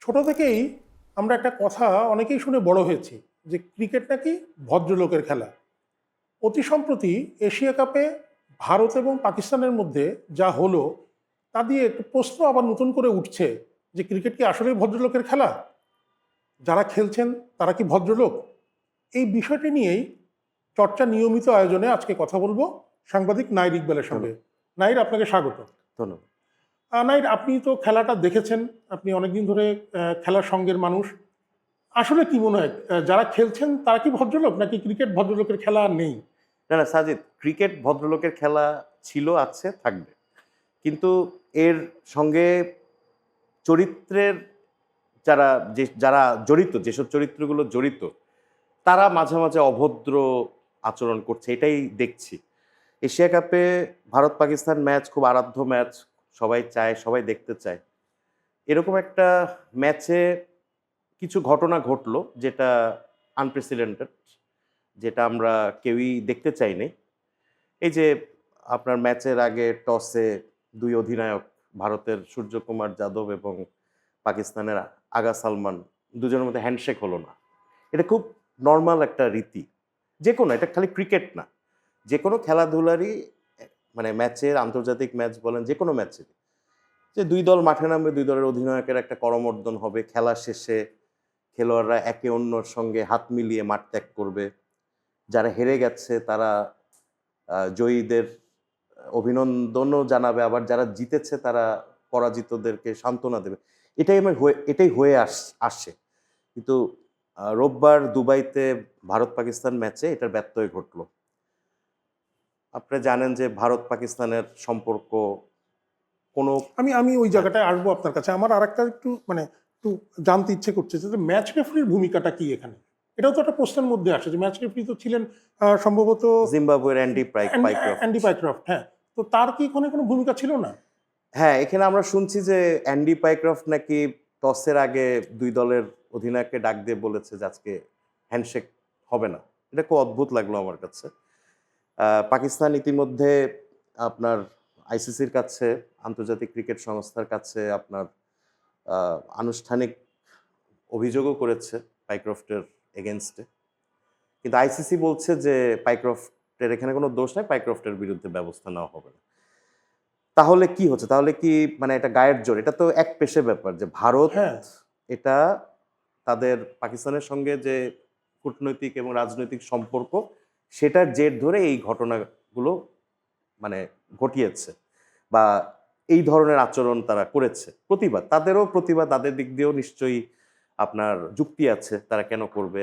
ছোট থেকেই আমরা একটা কথা অনেকেই শুনে বড় হয়েছি যে ক্রিকেট নাকি ভদ্রলোকের খেলা। অতি সম্প্রতি এশিয়া কাপে ভারত এবং পাকিস্তানের মধ্যে যা হলো তা দিয়ে একটু প্রশ্ন আবার নতুন করে উঠছে যে ক্রিকেট কি আসলেই ভদ্রলোকের খেলা? যারা খেলছেন তারা কি ভদ্রলোক? এই বিষয়টি নিয়েই চর্চা নিয়মিত আয়োজনে আজকে কথা বলব সাংবাদিক নাইর ইকবালের সঙ্গে। নাইর আপনাকে স্বাগত। ধন্যবাদ। আহ, আপনি তো খেলাটা দেখেছেন। আপনি অনেকদিন ধরে খেলার সঙ্গের মানুষ। আসলে কি মনে হয় যারা খেলছেন তারা কি ভদ্রলোক নাকি ক্রিকেট ভদ্রলোকের খেলা নেই? না না সাজিদ ক্রিকেট ভদ্রলোকের খেলা ছিল আছে থাকবে। কিন্তু এর সঙ্গে চরিত্রের যারা যে যারা জড়িত যেসব চরিত্রগুলো জড়িত তারা মাঝে মাঝে অভদ্র আচরণ করছে এটাই দেখছি। এশিয়া কাপে ভারত পাকিস্তান ম্যাচ খুব আরাধ্য ম্যাচ সবাই চায়, সবাই দেখতে চায়। এরকম একটা ম্যাচে কিছু ঘটনা ঘটলো যেটা আনপ্রেসিডেন্টেড যেটা আমরা কেউই দেখতে চাইনি। এই যে আপনার ম্যাচের আগে টসে দুই অধিনায়ক, ভারতের সূর্যকুমার যাদব এবং পাকিস্তানের আগা সালমান দুজনের মধ্যে হ্যান্ডশেক হলো না। এটা খুব নর্মাল একটা রীতি। যে কোনো, এটা খালি ক্রিকেট না। যে কোনো খেলাধুলারই মানে ম্যাচের, আন্তর্জাতিক ম্যাচ বলেন যে কোনো ম্যাচের যে দুই দল মাঠে নামবে দুই দলের অধিনায়কের একটা করমর্দন হবে, খেলা শেষে খেলোয়াড়রা একে অন্যর সঙ্গে হাত মিলিয়ে মাঠ ত্যাগ করবে। যারা হেরে গেছে, তারা জয়ীদের অভিনন্দনও জানাবে, আবার যারা জিতেছে, তারা পরাজিতদেরকে সান্ত্বনা দেবে। এটাই আমার হয়ে, এটাই হয়ে আস, আসে। কিন্তু রোববার দুবাইতে ভারত পাকিস্তান ম্যাচে এটার ব্যত্যয় ঘটলো। আপনারা জানেন যে ভারত পাকিস্তানের সম্পর্ক কোনো আমি আমি ওই জায়গাটায় আসব আপনার কাছে। আমার আর একটা একটু মানে একটু জানতে ইচ্ছে করছে যে ম্যাচ রেফারির ভূমিকাটা কি এখানে? এটাও তো একটা প্রশ্নের মধ্যে আসে যে ম্যাচ রেফারি তো ছিলেন সম্ভবত জিম্বাবুয়ের অ্যান্ডি প্রাইক পাইক্রফ অ্যান্ডি পাইক্রফট হ্যাঁ। তো তার কি এখানে কোনো ভূমিকা ছিল না? হ্যাঁ এখানে আমরা শুনছি যে অ্যান্ডি পাইক্রফ নাকি টসের আগে দুই দলের অধিনায়ককে ডাক দিয়ে বলেছে যে আজকে হ্যান্ডশেক হবে না। এটা খুব অদ্ভুত লাগল আমার কাছে। পাকিস্তান ইতিমধ্যে আপনার আইসিসির কাছে আন্তর্জাতিক ক্রিকেট সংস্থার কাছে আপনার আনুষ্ঠানিক অভিযোগও করেছে পাইক্রফটের এগেনস্টে কিন্তু আইসিসি বলছে যে পাইক্রফটের এখানে কোনো দোষ নাই পাইক্রফটের বিরুদ্ধে ব্যবস্থা নেওয়া হবে না। তাহলে কি হচ্ছে? তাহলে কি মানে এটা গায়ের জোর? এটা তো এক পেশে ব্যাপার যে ভারত হ্যাঁ। এটা তাদের পাকিস্তানের সঙ্গে যে কূটনৈতিক এবং রাজনৈতিক সম্পর্ক সেটার জের ধরে এই ঘটনাগুলো মানে ঘটিয়েছে বা এই ধরনের আচরণ তারা করেছে। প্রতিবাদ তাদেরও প্রতিবাদ তাদের দিক দিয়েও নিশ্চয়ই আপনার যুক্তি আছে তারা কেন করবে।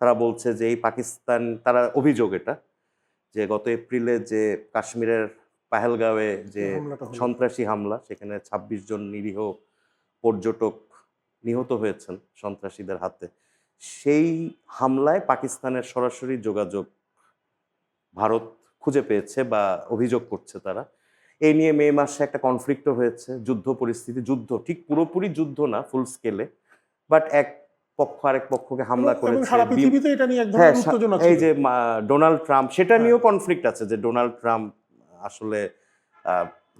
তারা বলছে যে এই পাকিস্তান তারা অভিযোগ এটা যে গত এপ্রিলে যে কাশ্মীরের পাহেলগাঁওয়ে যে সন্ত্রাসী হামলা সেখানে ২৬ জন নিরীহ পর্যটক নিহত হয়েছেন সন্ত্রাসীদের হাতে। সেই হামলায় পাকিস্তানের সরাসরি যোগাযোগ ভারত খুঁজে পেয়েছে বা অভিযোগ করছে তারা। এই নিয়ে মে মাসে একটা কনফ্লিক্টও হয়েছে যুদ্ধ পরিস্থিতি যুদ্ধ। ঠিক পুরোপুরি যুদ্ধ না ফুল স্কেলে বাট এক পক্ষ আরেক পক্ষকে হামলা করেছে। হ্যাঁ এই যে ডোনাল্ড ট্রাম্প সেটা হ্যাঁ। নিয়েও কনফ্লিক্ট আছে যে ডোনাল্ড ট্রাম্প আসলে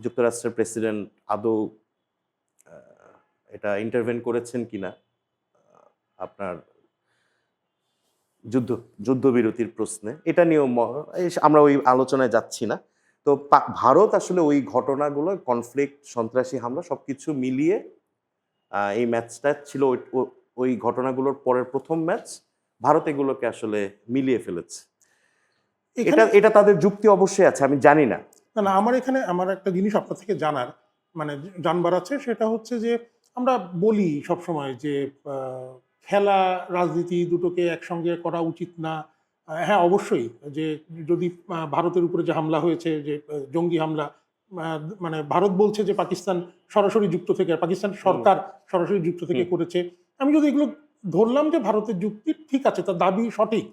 যুক্তরাষ্ট্রের প্রেসিডেন্ট আদৌ এটা ইন্টারভেন করেছেন কিনা আপনার যুদ্ধ যুদ্ধবিরতির প্রশ্নে। এটা নিয়েও আমরা ওই আলোচনায় যাচ্ছি না। তো ভারত আসলে ওই ঘটনাগুলো কনফ্লিক্ট সন্ত্রাসী হামলা সবকিছু মিলিয়ে এই ম্যাচটা ছিল ওই- ওই ঘটনাগুলোর পরের প্রথম ম্যাচ ভারত এগুলোকে আসলে মিলিয়ে ফেলেছে। এখানে এটা এটা তাদের যুক্তি অবশ্যই আছে আমি জানি না। না না আমার এখানে আমার একটা জিনিস আপনার থেকে জানার মানে জানবার আছে সেটা হচ্ছে যে আমরা বলি সবসময় যে খেলা রাজনীতি দুটোকে একসঙ্গে করা উচিত না। হ্যাঁ অবশ্যই যে যদি ভারতের উপরে যে হামলা হয়েছে যে জঙ্গি হামলা মানে ভারত বলছে যে পাকিস্তান সরাসরি যুক্ত থেকে পাকিস্তান সরকার সরাসরি যুক্ত থেকে করেছে। আমি যদি এগুলো ধরলাম যে ভারতের যুক্তি ঠিক আছে তার দাবি সঠিক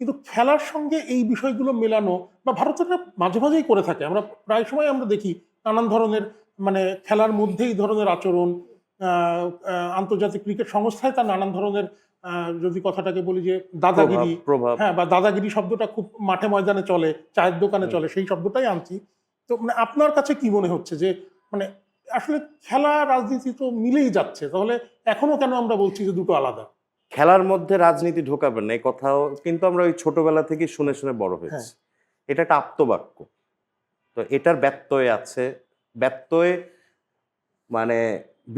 কিন্তু খেলার সঙ্গে এই বিষয়গুলো মেলানো বা ভারতের মাঝে মাঝেই করে থাকে। আমরা প্রায় সময় আমরা দেখি নানান ধরনের মানে খেলার মধ্যে এই ধরনের আচরণ আন্তর্জাতিক ক্রিকেট সংস্থায় তার নানান ধরনের যদি কথাটাকে বলি যে দাদাগিরি প্রভাব হ্যাঁ বা দাদাগিরি শব্দটা খুব মাঠে ময়দানে চলে চায়ের দোকানে চলে সেই শব্দটাই আনছি। তো মানে আপনার কাছে কি মনে হচ্ছে যে মানে আসলে খেলা রাজনীতি তো মিলেই যাচ্ছে তাহলে এখনও কেন আমরা বলছি যে দুটো আলাদা? খেলার মধ্যে রাজনীতি ঢোকাবেন না এই কথাও কিন্তু আমরা ওই ছোটবেলা থেকে শুনে শুনে বড় হয়েছি। এটা একটা আপ্তবাক্য তো এটার ব্যত্যয় আছে। ব্যত্যয় মানে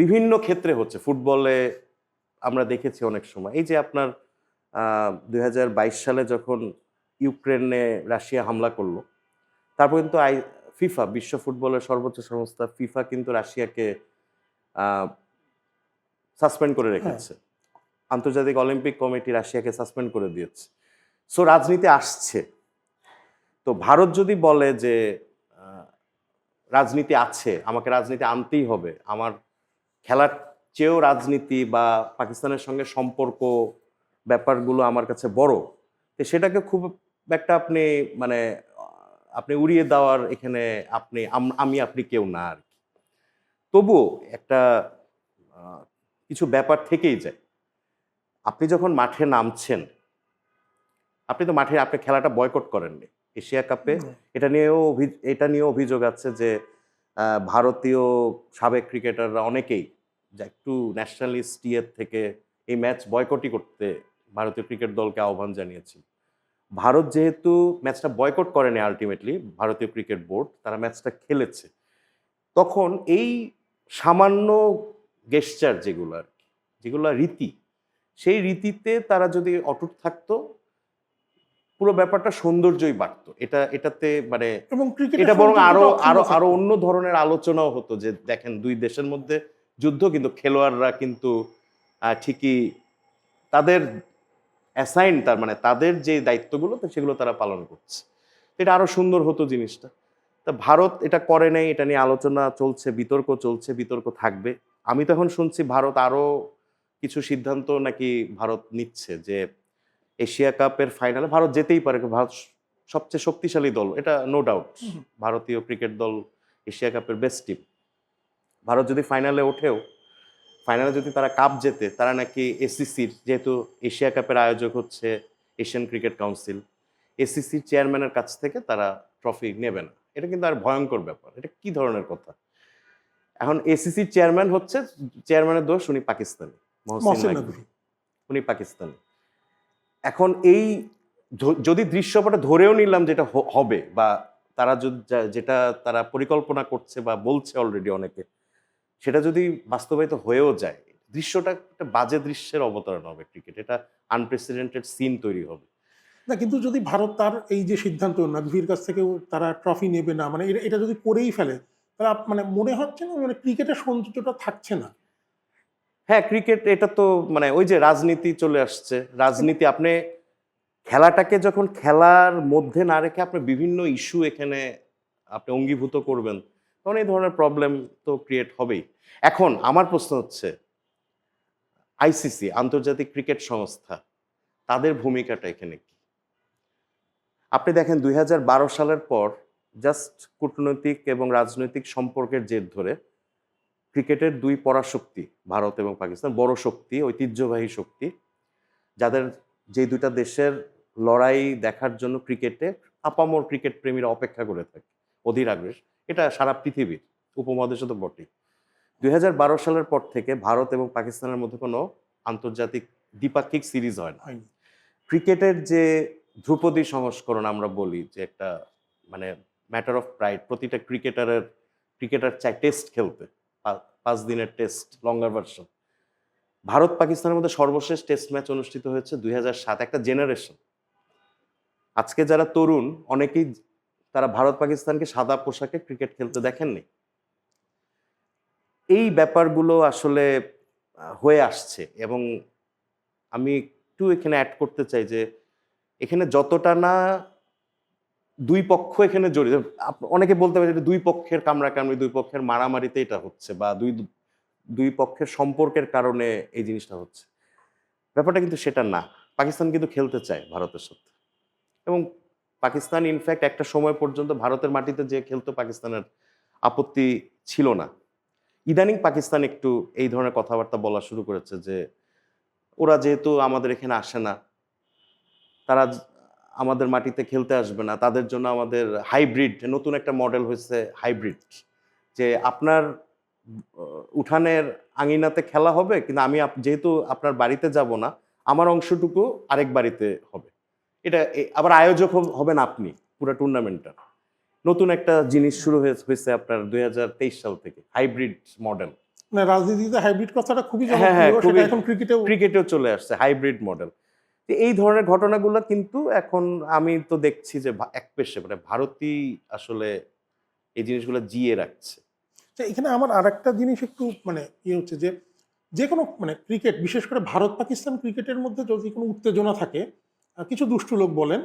বিভিন্ন ক্ষেত্রে হচ্ছে ফুটবলে আমরা দেখেছি অনেক সময়। এই যে আপনার দু হাজার বাইশ সালে যখন ইউক্রেনে রাশিয়া হামলা করল তারপর কিন্তু আই ফিফা বিশ্ব ফুটবলের সর্বোচ্চ সংস্থা ফিফা কিন্তু রাশিয়াকে সাসপেন্ড করে রেখেছে। আন্তর্জাতিক অলিম্পিক কমিটি রাশিয়াকে সাসপেন্ড করে দিয়েছে। সো রাজনীতি আসছে। তো ভারত যদি বলে যে রাজনীতি আছে আমাকে রাজনীতি আনতেই হবে আমার খেলার চেয়েও রাজনীতি বা পাকিস্তানের সঙ্গে সম্পর্ক ব্যাপারগুলো আমার কাছে বড় তো সেটাকে খুব একটা আপনি মানে আপনি উড়িয়ে দেওয়ার এখানে আপনি আম- আপনি কেউ না আর কি। তবুও একটা কিছু ব্যাপার থেকেই যায়। আপনি যখন মাঠে নামছেন আপনি তো মাঠে আপনি খেলাটা বয়কট করেননি। এশিয়া কাপে এটা নিয়েও অভি- এটা নিয়েও অভিযোগ আছে যে ভারতীয় সাবেক ক্রিকেটাররা অনেকেই যা একটু ন্যাশনালিস্ট ইয়ের থেকে এই ম্যাচ বয়কটই করতে ভারতীয় ক্রিকেট দলকে আহ্বান জানিয়েছিল ভারত যেহেতু ম্যাচটা বয়কট করেনি আলটিমেটলি ভারতীয় ক্রিকেট বোর্ড তারা ম্যাচটা খেলেছে। তখন এই সামান্য গেস্টার যেগুলো আর কি, যেগুলো রীতি, সেই রীতিতে তারা যদি অটুট থাকতো পুরো ব্যাপারটা সৌন্দর্যই বাড়তো। এটা এটাতে মানে এবং এটা বরং আরও আরও আরও অন্য ধরনের আলোচনাও হতো যে দেখেন দুই দেশের মধ্যে যুদ্ধ কিন্তু খেলোয়াড়রা কিন্তু ঠিকই তাদের অ্যাসাইন তার মানে তাদের যে দায়িত্বগুলো সেগুলো তারা পালন করছে। এটা আরও সুন্দর হতো জিনিসটা। তা ভারত এটা করে নাই এটা নিয়ে আলোচনা চলছে বিতর্ক চলছে বিতর্ক থাকবে। আমি তখন শুনছি ভারত আরও কিছু সিদ্ধান্ত নাকি ভারত নিচ্ছে যে এশিয়া কাপের ফাইনালে ভারত যেতেই পারে ভারত সবচেয়ে শক্তিশালী দল এটা নো ডাউট ভারতীয় ক্রিকেট দল এশিয়া কাপের বেস্ট টিম ভারত যদি ফাইনালে ওঠেও ফাইনালে যদি তারা কাপ জেতে তারা নাকি এসিসির যেহেতু এশিয়া কাপের আয়োজক হচ্ছে এশিয়ান ক্রিকেট কাউন্সিল এসিসির চেয়ারম্যানের কাছ থেকে তারা ট্রফি নেবে না। এটা কিন্তু আর ভয়ঙ্কর ব্যাপার এটা কি ধরনের কথা? এখন এসিসির চেয়ারম্যান হচ্ছে চেয়ারম্যানের দোষ উনি পাকিস্তানি মহসিন। উনি পাকিস্তানি। এখন এই যদি দৃশ্যপটে ধরেও নিলাম যেটা হবে বা তারা যদি- যেটা তারা পরিকল্পনা করছে বা বলছে অলরেডি অনেকে, সেটা যদি বাস্তবায়িত হয়েও যায়, দৃশ্যটা একটা বাজে দৃশ্যের অবতারণ হবে ক্রিকেট এটা আনপ্রেসিডেন্টেড সিন তৈরি হবে। না, কিন্তু যদি ভারত তার এই যে সিদ্ধান্ত নাকভির কাছ থেকে তারা ট্রফি নেবে না মানে এটা- যদি করেই ফেলে আপ- মানে মনে হচ্ছে না মানে ক্রিকেটের সৌন্দর্যটা থাকছে না। হ্যাঁ ক্রিকেট এটা তো মানে ওই যে রাজনীতি চলে আসছে। রাজনীতি, আপনি খেলাটাকে যখন খেলার মধ্যে না রেখে আপনি বিভিন্ন ইস্যু এখানে আপনি অঙ্গীভূত করবেন, তখন এই ধরনের প্রবলেম তো ক্রিয়েট হবেই। এখন আমার প্রশ্ন হচ্ছে আইসিসি আন্তর্জাতিক ক্রিকেট সংস্থা, তাদের ভূমিকাটা এখানে কি? আপনি দেখেন, দুই হাজার বারো সালের পর জাস্ট কূটনৈতিক এবং রাজনৈতিক সম্পর্কের জের ধরে ক্রিকেটের দুই পরাশক্তি ভারত এবং পাকিস্তান বড় শক্তি ঐতিহ্যবাহী শক্তি যাদের যে দুইটা দেশের লড়াই দেখার জন্য ক্রিকেটে আপামর ক্রিকেট প্রেমীরা অপেক্ষা করে থাকে অধীর আগ্রহ এটা সারা পৃথিবীর উপমহাদেশে তো বটেই। দুই হাজার বারো সালের পর থেকে ভারত এবং পাকিস্তানের মধ্যে কোনো আন্তর্জাতিক দ্বিপাক্ষিক সিরিজ হয় না। হয়নি। ক্রিকেটের যে ধ্রুপদী সংস্করণ আমরা বলি যে একটা মানে ম্যাটার অফ প্রাইড প্রতিটা ক্রিকেটারের ক্রিকেটার চায় টেস্ট খেলতে। পাঁচ দিনের টেস্ট লঙ্গার ভার্সন ভারত পাকিস্তানের মধ্যে সর্বশেষ টেস্ট ম্যাচ অনুষ্ঠিত হয়েছে দুই একটা জেনারেশন আজকে যারা তরুণ, অনেকেই তারা ভারত পাকিস্তানকে সাদা পোশাকে ক্রিকেট খেলতে দেখেননি। এই ব্যাপারগুলো আসলে হয়ে আসছে এবং আমি একটু এখানে অ্যাড করতে চাই যে, এখানে যতটা না দুই পক্ষ এখানে জড়িত। অনেকে বলতে পারে যে দুই পক্ষের কামড়াকামড়ি, দুই পক্ষের মারামারিতে এটা হচ্ছে বা দুই দুই পক্ষের সম্পর্কের কারণে এই জিনিসটা হচ্ছে। ব্যাপারটা কিন্তু সেটা না। পাকিস্তান কিন্তু খেলতে চায় ভারতের সাথে। এবং পাকিস্তান ইনফ্যাক্ট একটা সময় পর্যন্ত ভারতের মাটিতে যে খেলতো পাকিস্তানের আপত্তি ছিল না। ইদানিং পাকিস্তান একটু এই ধরনের কথাবার্তা বলা শুরু করেছে যে, ওরা যেহেতু আমাদের এখানে আসে না, তারা আমাদের মাটিতে খেলতে আসবে না তাদের জন্য আমাদের হাইব্রিড নতুন একটা মডেল হয়েছে হাইব্রিড যে আপনার উঠানের আঙিনাতে খেলা হবে কিন্তু আমি যেহেতু আপনার বাড়িতে যাব না আমার অংশটুকু আরেক বাড়িতে হবে। এটা আবার আয়োজক হবেন আপনি পুরো টুর্নামেন্টটা নতুন একটা জিনিস শুরু হয়েছে আপনার দুই হাজার তেইশ সাল থেকে হাইব্রিড মডেল মানে রাজনীতিতে হাইব্রিড কথাটা খুবই হ্যাঁ, হ্যাঁ, জনপ্রিয় সেটা এখন ক্রিকেটেও ক্রিকেটেও চলে আসছে হাইব্রিড মডেল এই ধরনের ঘটনাগুলো কিন্তু এখন আমি তো দেখছি যে এক পেশে মানে ভারতই আসলে এই জিনিসগুলো জিয়ে রাখছে। আচ্ছা, এখানে আমার আর একটা জিনিস একটু মানে ইয়ে হচ্ছে যে যে কোনো মানে ক্রিকেট বিশেষ করে ভারত পাকিস্তান ক্রিকেটের মধ্যে যদি কোনো উত্তেজনা থাকে কিছু দুষ্টু লোক বলেন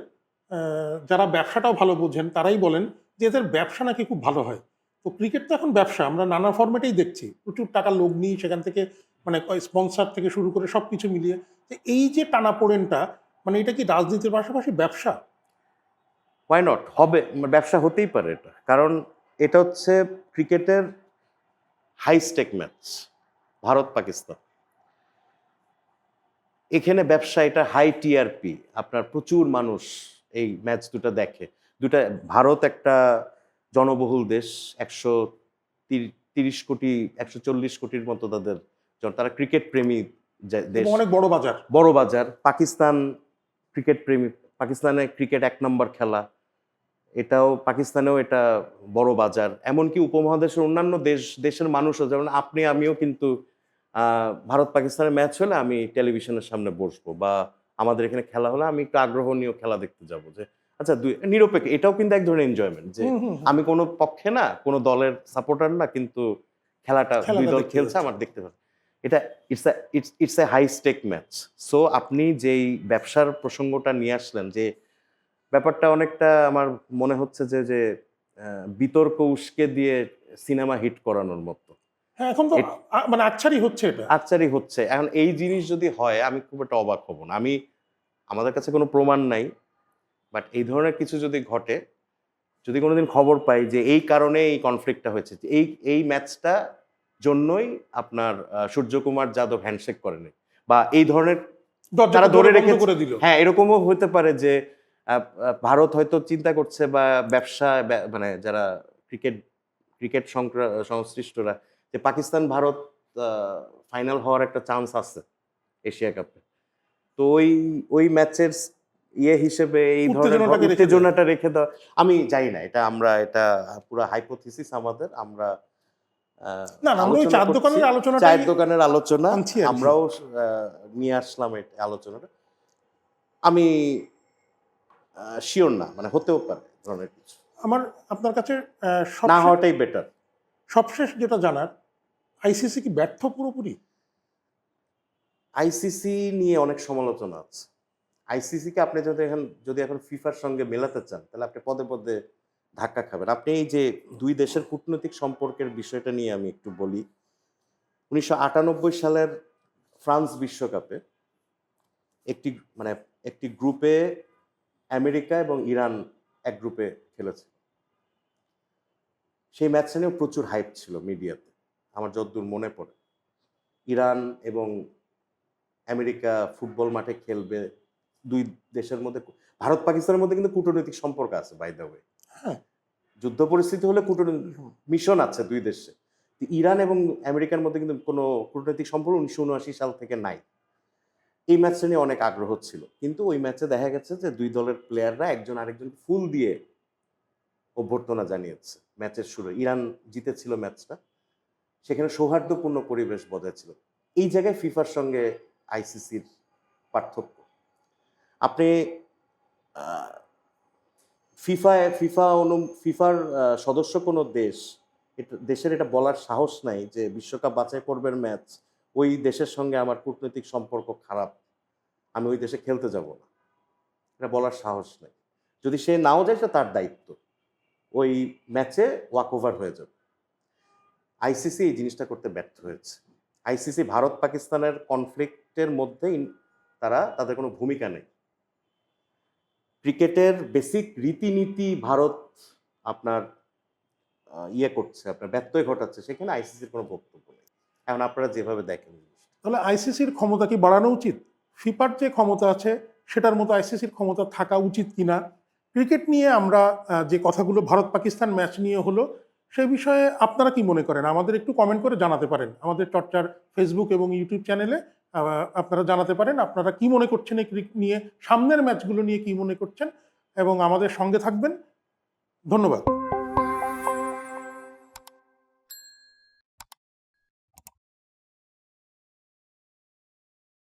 যারা ব্যবসাটাও ভালো বোঝেন তারাই বলেন যে এদের ব্যবসা নাকি খুব ভালো হয়। তো ক্রিকেট তো এখন ব্যবসা আমরা নানা ফর্মেটেই দেখছি। প্রচুর টাকা লোক নিই সেখান থেকে মানে স্পন্সার থেকে শুরু করে সব কিছু মিলিয়ে এই যে টানাপোড়েনটা মানে এটা কি রাজনীতির পাশাপাশি ব্যবসা? ওয়াই নট হবে মানে ব্যবসা হতেই পারে এটা। কারণ এটা হচ্ছে ক্রিকেটের high stake match Bharat Pakistan. এখানে ব্যবসা, এটা হাই টিআরপি আপনার প্রচুর মানুষ এই ম্যাচ দুটো দেখে। দুটা, ভারত একটা জনবহুল দেশ, একশো তিরিশ কোটি, একশো চল্লিশ কোটির মতো তাদের তারা ক্রিকেট প্রেমী দেশ। অনেক বড় বাজার। বড় বাজার। পাকিস্তান ক্রিকেট প্রেমী পাকিস্তানে ক্রিকেট এক নম্বর খেলা। এটাও পাকিস্তানেও এটা বড় বাজার। এমনকি উপমহাদেশের অন্যান্য দেশ দেশের মানুষও যেমন আপনি আমিও কিন্তু ভারত পাকিস্তানের ম্যাচ হলে আমি টেলিভিশনের সামনে বসবো বা আমাদের এখানে খেলা হলে আমি একটু আগ্রহ নিয়ে খেলা দেখতে যাব যে আচ্ছা দুই নিরপেক্ষ এটাও কিন্তু এক ধরনের এনজয়মেন্ট যে। আমি কোনো পক্ষে না কোনো দলের সাপোর্টার না কিন্তু খেলাটা খেলাটা দুই দল খেলছে আমার দেখতে পাচ্ছি। এটা it's it's it's a high stake match so আপনি যেই ব্যবসার প্রসঙ্গটা নিয়ে আসলেন যে ব্যাপারটা অনেকটা আমার মনে হচ্ছে যে যে বিতর্ক উস্কে দিয়ে সিনেমা হিট করানোর মতো। হ্যাঁ এখন তো মানে আচ্ছারই হচ্ছে এটা। আচ্ছারি হচ্ছে। এখন এই জিনিস যদি হয় আমি খুব একটা অবাক হব না। আমি আমাদের কাছে কোনো প্রমাণ নাই বাট এই ধরনের কিছু যদি ঘটে যদি কোনোদিন খবর পাই যে এই কারণে এই কনফ্লিক্টটা হয়েছে এই এই ম্যাচটা জন্যই আপনার সূর্যকুমার যাদব হ্যান্ডশেক করেনি। বা এই ধরনের তারা ধরে রেখেছে। করে দিল। হ্যাঁ এরকমও হতে পারে যে ভারত হয়তো চিন্তা করছে বা ব্যবসা মানে যারা ক্রিকেট ক্রিকেট সংশ্লিষ্টরা যে পাকিস্তান ভারত ফাইনাল হওয়ার একটা চান্স আছে এশিয়া কাপে। তো ওই ওই ম্যাচের ইয়ে হিসেবে এই ধরনের রেখে উত্তেজনাটা রেখে দেওয়া আমি জানি না এটা আমরা এটা পুরো হাইপোথিসিস আমাদের আমরা না, না, আমরা ওই আলোচনা চায়ের দোকানের আলোচনাটাই চায়ের দোকানের আলোচনা আমরাও নিয়ে আসলাম আলোচনাটা। আমি শিওর না মানে হতেও পারে ধরনের কিছু। আমার আপনার কাছে না হওয়াটাই বেটার সবশেষ যেটা জানার আইসিসি কি ব্যর্থ পুরোপুরি? আইসিসি নিয়ে অনেক সমালোচনা আছে। আইসিসিকে আপনি যদি এখন যদি এখন ফিফার সঙ্গে মেলাতে চান তাহলে আপনি পদে পদে ধাক্কা খাবেন। আপনি এই যে দুই দেশের কূটনৈতিক সম্পর্কের বিষয়টা নিয়ে আমি একটু বলি, উনিশশো আটানব্বই সালের ফ্রান্স বিশ্বকাপে একটি মানে একটি গ্রুপে আমেরিকা এবং ইরান এক গ্রুপে খেলেছে। সেই ম্যাচটা নিয়েও প্রচুর হাইপ ছিল মিডিয়াতে আমার যতদূর মনে পড়ে। ইরান এবং আমেরিকা ফুটবল মাঠে খেলবে, দুই দেশের মধ্যে ভারত পাকিস্তানের মধ্যে কিন্তু কূটনৈতিক সম্পর্ক আছে বাই দ্য ওয়ে হ্যাঁ। যুদ্ধ পরিস্থিতি হলে কূটনৈতিক মিশন আছে দুই দেশে। ইরান এবং আমেরিকার মধ্যে কিন্তু কোনো কূটনৈতিক সম্পর্ক উনিশশো উনআশি সাল থেকে নাই। এই ম্যাচটা নিয়ে অনেক আগ্রহ ছিল। কিন্তু ওই ম্যাচে দেখা গেছে যে দুই দলের প্লেয়াররা একজন আরেকজন ফুল দিয়ে অভ্যর্থনা জানিয়েছে ম্যাচের শুরু ইরান জিতেছিল ম্যাচটা সেখানে সৌহার্দ্যপূর্ণ পরিবেশ বজায় ছিল। এই জায়গায় ফিফার সঙ্গে আইসিসির পার্থক্য। আপনি ফিফায় ফিফা অনু, ফিফার সদস্য কোনো দেশ, এটা, দেশের এটা বলার সাহস নাই যে বিশ্বকাপ বাছাই পর্বের ম্যাচ, ওই দেশের সঙ্গে আমার কূটনৈতিক সম্পর্ক খারাপ, আমি ওই দেশে খেলতে যাব না। এটা বলার সাহস নেই। যদি সে নাও যায়, সেটা তার দায়িত্ব। ওই ম্যাচে ওয়াক ওভার হয়ে যাবে। আইসিসি এই জিনিসটা করতে ব্যর্থ হয়েছে। আইসিসি ভারত পাকিস্তানের কনফ্লিক্টের মধ্যেই তারা, তাদের কোনো ভূমিকা নেই। ক্রিকেটের বেসিক রীতিনীতি ভারত আপনার ইয়ে করছে, আপনার ব্যত্যয় ঘটাচ্ছে, সেখানে আইসিসির কোনো বক্তব্য নেই। এখন আপনারা যেভাবে দেখেন তাহলে আইসিসির ক্ষমতা কি বাড়ানো উচিত? ফিফার যে ক্ষমতা আছে, সেটার মতো আইসিসির ক্ষমতা থাকা উচিত কিনা? ক্রিকেট নিয়ে আমরা যে কথাগুলো ভারত পাকিস্তান ম্যাচ নিয়ে হলো, সে বিষয়ে আপনারা কি মনে করেন? আমাদের একটু কমেন্ট করে জানাতে পারেন। আমাদের চর্চার ফেসবুক এবং ইউটিউব চ্যানেলে আপনারা জানাতে পারেন আপনারা কি মনে করছেন এই ক্রিক নিয়ে, সামনের ম্যাচগুলো নিয়ে কি মনে করছেন, এবং আমাদের সঙ্গে থাকবেন। ধন্যবাদ।